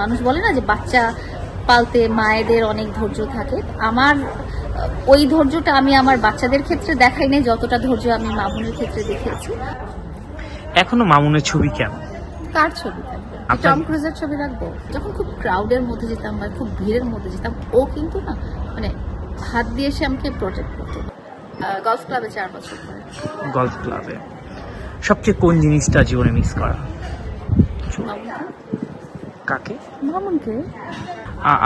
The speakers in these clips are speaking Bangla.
মানুষ বলে না যে বাচ্চা পালতে মায়েদের অনেক ধৈর্য থাকে। আমার ওই ধৈর্যটা আমি আমার বাচ্চাদের ক্ষেত্রে দেখাই নাই যতটা ধৈর্য আমি মামুনের ক্ষেত্রে দেখেছি। এখনও মামুনের ছবি কেন কার ছবি টম ক্রুজের ছবি রাখব? যখন খুব ক্রাউডের মধ্যে যেতাম বা খুব ভিড়ের মধ্যে যেতাম ও কিন্তু না মানে হাত দিয়ে এসে আমাকে প্রোটেক্ট করতো। গলফ ক্লাবে চার বছর পরে। গলফ ক্লাবে সবচেয়ে কোন জিনিসটা জীবনে মিস করা? কাকে? মামুনকে।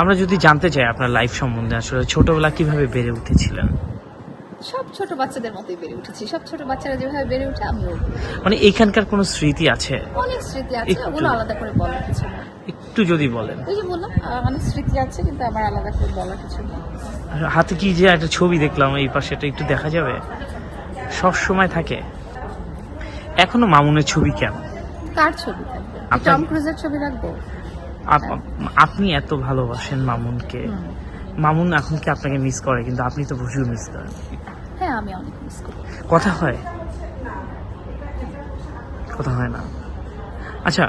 আমরা যদি জানতে চাই আপনার লাইফ সম্বন্ধে আসলে ছোটবেলা কীভাবে বেড়ে উঠেছিলেন? সব ছোট বাচ্চাদের মতোই বেড়ে উঠেছি। সব ছোট বাচ্চারা যেভাবে বেড়ে ওঠে আমিও। মানে এইখানকার কোনো স্মৃতি আছে? অনেক স্মৃতি আছে। ওগুলো আলাদা করে বলার কিছু না। একটু যদি বলেন। ওই যে বললাম অনেক স্মৃতি আছে কিন্তু আমার আলাদা করে বলার কিছু নেই হাতে কি যে একটা ছবি দেখলাম এই পাশে এটা একটু দেখা যাবে? সব সময় থাকে। এখনও মামুনের ছবি কেন কার ছবি থাকবে? টম ক্রুজের ছবি রাখব? আপনি এত ভালোবাসেন মামুনকে। মামুন এখন কি আপনাকে মিস করে? কিন্তু আপনি তো প্রচুর মিস করেন। হ্যাঁ আমি অনেক মিস করি। কথা হয়? কথা হয় না। আচ্ছা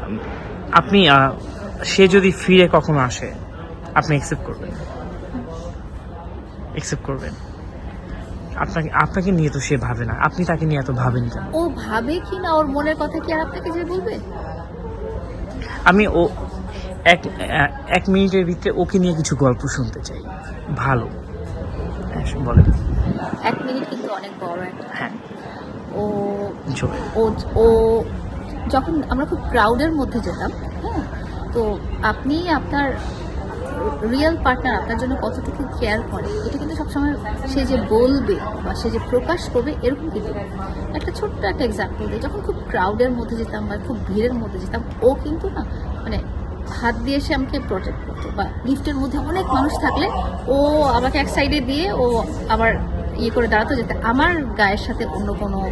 আপনি সে যদি ফিরে কখনো আসে আপনি অ্যাকসেপ্ট করবেন? অ্যাকসেপ্ট করবেন। আপনাকে আপনাকে নিয়ে তো সে ভাবে না। আপনি তাকে নিয়ে এত ভাবেন কেন? ও ভাবে কি না? ওর মনের কথা কি আর আপনাকে যে বলবে? আমি ও এক এক মিনিটের ভিতরে ওকে নিয়ে কিছু গল্প শুনতে চাই। ভালো। হ্যাঁ বলেন। এক মিনিট কিন্তু অনেক বড় একটা। হ্যাঁ। ও ও ও যখন আমরা খুব ক্রাউডের মধ্যে যেতাম হ্যাঁ তো আপনি আপনার রিয়েল পার্টনার আপনার জন্য কতটুকু কেয়ার করে এটা কিন্তু সবসময় সে যে বলবে বা সে যে প্রকাশ করবে এরকম কিন্তু একটা ছোট্ট একটা এক্সাম্পল দিই যখন খুব ক্রাউডের মধ্যে যেতাম বা খুব ভিড়ের মধ্যে যেতাম ও কিন্তু না মানে হাত দিয়ে সে আমাকে প্রোটেক্ট করতো বা লিফটের মধ্যে অনেক মানুষ থাকলে ও আমাকে এক সাইডে দিয়ে ও আবার ইয়ে করে দাঁড়াতো যাতে আমার গায়ের সাথে অন্য কোনো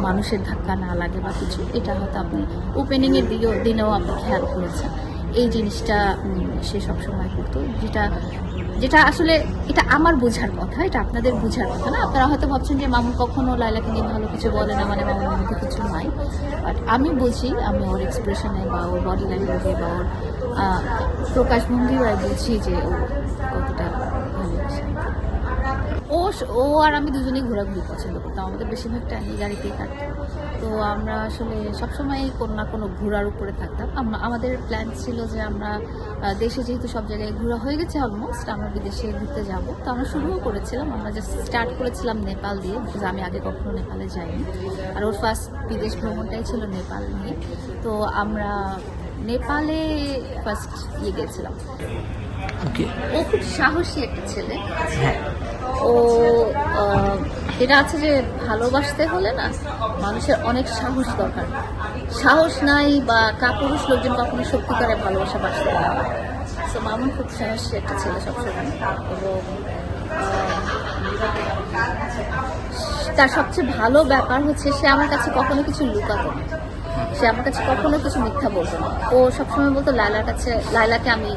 মানুষের ধাক্কা না লাগে বা কিছু। এটা হয়তো আপনি ওপেনিংয়ের দিকেও দিনেও আপনি খেয়াল করেছেন। এই জিনিসটা সে সবসময় করতো। যেটা যেটা আসলে এটা আমার বোঝার কথা, এটা আপনাদের বোঝার কথা না। আপনারা হয়তো ভাবছেন যে মামুন কখনো লাইলাকে নিয়ে ভালো কিছু বলে না মানে মামুন মধ্যে কিছু নাই। বাট আমি বুঝি আমি ওর এক্সপ্রেশনে বা ওর বডি ল্যাঙ্গুয়েজে বা ওর প্রকাশভঙ্গিও বলছি যে ও কতটা ও ও আর আমি দুজনেই ঘোরাঘুরি পছন্দ করতাম। আমাদের বেশিরভাগ টাইমই গাড়িতেই কাটতাম তো আমরা আসলে সবসময় কোনো না কোনো ঘোরার উপরে থাকতাম। আম- আমাদের প্ল্যান ছিল যে আমরা দেশে যেহেতু সব জায়গায় ঘোরা হয়ে গেছে অলমোস্ট আমরা বিদেশে ঘুরতে যাব। তো আমরা শুরুও করেছিলাম। আমরা জাস্ট স্টার্ট করেছিলাম নেপাল দিয়ে বিকজ আমি আগে কখনো নেপালে যাইনি। আর ওর ফার্স্ট বিদেশ ভ্রমণটাই ছিল নেপাল নিয়ে। তো আমরা নেপালে ফার্স্ট ইয়ে গেছিলাম। ওকে। ও খুব সাহসী একটা ছেলে। হ্যাঁ। ও এটা আছে যে ভালোবাসতে হলে না মানুষের অনেক সাহস দরকার। সাহস নাই বা কাপুরুষ লোকজন কখনো সত্যিকারে ভালোবাসা বাসতে পারে না। তো মামুন খুব সাহসী একটা ছেলে সবসময়। এবং তার সবচেয়ে ভালো ব্যাপার হচ্ছে সে আমার কাছে কখনো কিছু লুকাতো না। সে আমার কাছে কখনো কিছু মিথ্যা বলতো না। ও সবসময় বলতো লায়লার কাছে লায়লাকে আমি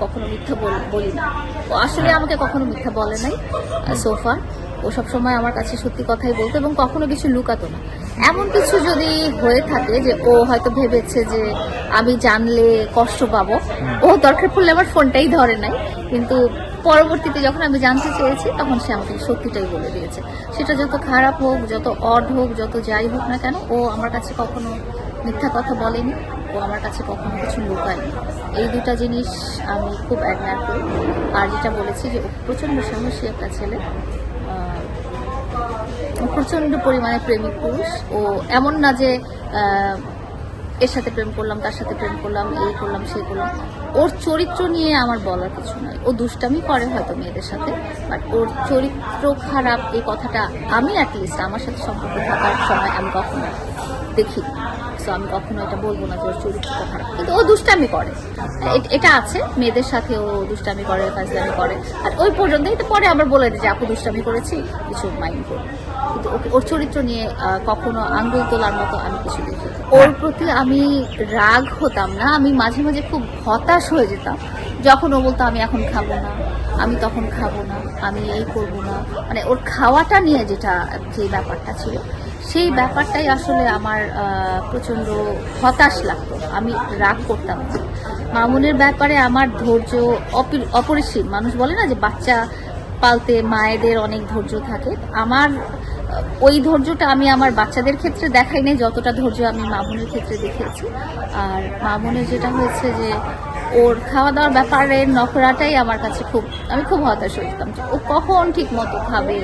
কখনো মিথ্যা বল- না ও আসলে আমাকে কখনো মিথ্যা বলে নাই সোফা ও সবসময় আমার কাছে সত্যি কথাই বলতো এবং কখনো কিছু লুকাতো না। এমন কিছু যদি হয়ে থাকে যে ও হয়তো ভেবেছে যে আমি জানলে কষ্ট পাবো, ও দরকার পড়লে আমার ফোনটাই ধরে নাই। কিন্তু পরবর্তীতে যখন আমি জানতে চেয়েছি, তখন সে আমাকে সত্যিটাই বলে দিয়েছে। সেটা যত খারাপ হোক, যত অড হোক, যত যাই হোক না কেন, ও আমার কাছে কখনো মিথ্যা কথা বলেনি। ও আমার কাছে কখনো কিছু লুকায়নি। এই দুটা জিনিস আমি খুব অ্যাডমায়ার করি। আর যেটা বলেছি যে প্রচণ্ড সাহসী একটা ছেলে। প্রচণ্ড পরিমাণে প্রেমিক পুরুষ। ও এমন না যে এর সাথে প্রেম করলাম তার সাথে প্রেম করলাম এই করলাম সেই করলাম। ওর চরিত্র নিয়ে আমার বলার কিছু নয় ও দুষ্টামি করে হয়তো মেয়েদের সাথে বাট ওর চরিত্র খারাপ এই কথাটা আমি অ্যাটলিস্ট আমার সাথে সম্পর্ক থাকার সময় আমি কখনো দেখি সো আমি কখনো এটা বলব না যে ওর চরিত্রটা খারাপ। কিন্তু ও দুষ্টামি করে। এটা আছে মেয়েদের সাথে ও দুষ্টামি করে ফাজলামি করে। আর ওই পর্যন্ত এটা পরে আবার বলে দিই যে আপু দুষ্টামি করেছি কিছু মাইন্ড করো। কিন্তু ওকে ওর চরিত্র নিয়ে কখনো আঙ্গুল তোলার মতো আমি কিছু দেখি ওর প্রতি আমি রাগ হতাম না আমি মাঝে মাঝে খুব হতাশ হয়ে যেতাম। যখন ও বলতো আমি এখন খাব না আমি তখন খাব না আমি এই করব না। মানে ওর খাওয়াটা নিয়ে যেটা যে ব্যাপারটা ছিল সেই ব্যাপারটাই আসলে আমার প্রচণ্ড হতাশ লাগতো। আমি রাগ করতাম না। মামুনের ব্যাপারে আমার ধৈর্য অপি- অপরিসীম। মানুষ বলে না যে বাচ্চা পালতে মায়েদের অনেক ধৈর্য থাকে। আমার ওই ধৈর্যটা আমি আমার বাচ্চাদের ক্ষেত্রে দেখাই নাই, যতটা ধৈর্য আমি মামুনের ক্ষেত্রে দেখেছি আর মামুনের যেটা হয়েছে যে, ওর খাওয়া দাওয়ার ব্যাপারে নখরাটাই আমার কাছে খুব, আমি খুব হতাশ হতাম যে ও কখন ঠিক মতো খাবে